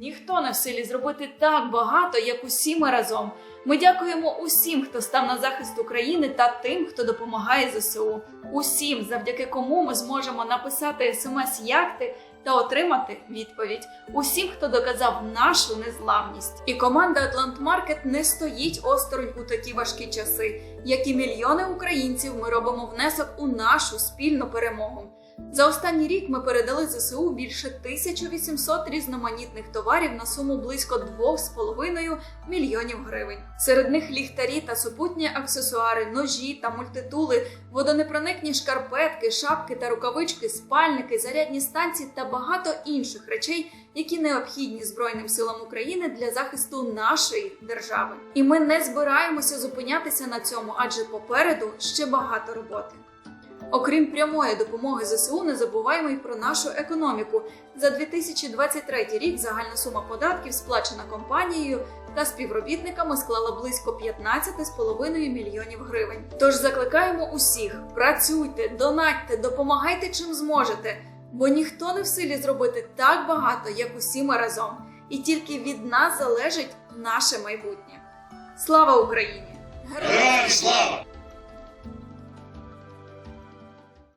Ніхто не в силі зробити так багато, як усі ми разом. Ми дякуємо усім, хто став на захист України та тим, хто допомагає ЗСУ. Усім, завдяки кому ми зможемо написати смс як ти та отримати відповідь. Усім, хто доказав нашу незламність. І команда Атлант Маркет не стоїть осторонь у такі важкі часи. Як і мільйони українців, ми робимо внесок у нашу спільну перемогу. За останній рік ми передали ЗСУ більше 1800 різноманітних товарів на суму близько 2,5 мільйонів гривень. Серед них ліхтарі та супутні аксесуари, ножі та мультитули, водонепроникні шкарпетки, шапки та рукавички, спальники, зарядні станції та багато інших речей, які необхідні Збройним силам України для захисту нашої держави. І ми не збираємося зупинятися на цьому, адже попереду ще багато роботи. Окрім прямої допомоги ЗСУ, не забуваємо й про нашу економіку. За 2023 рік загальна сума податків, сплачена компанією та співробітниками, склала близько 15,5 мільйонів гривень. Тож закликаємо усіх: працюйте, донатьте, допомагайте чим зможете, бо ніхто не в силі зробити так багато, як усі ми разом. І тільки від нас залежить наше майбутнє. Слава Україні! Героям слава!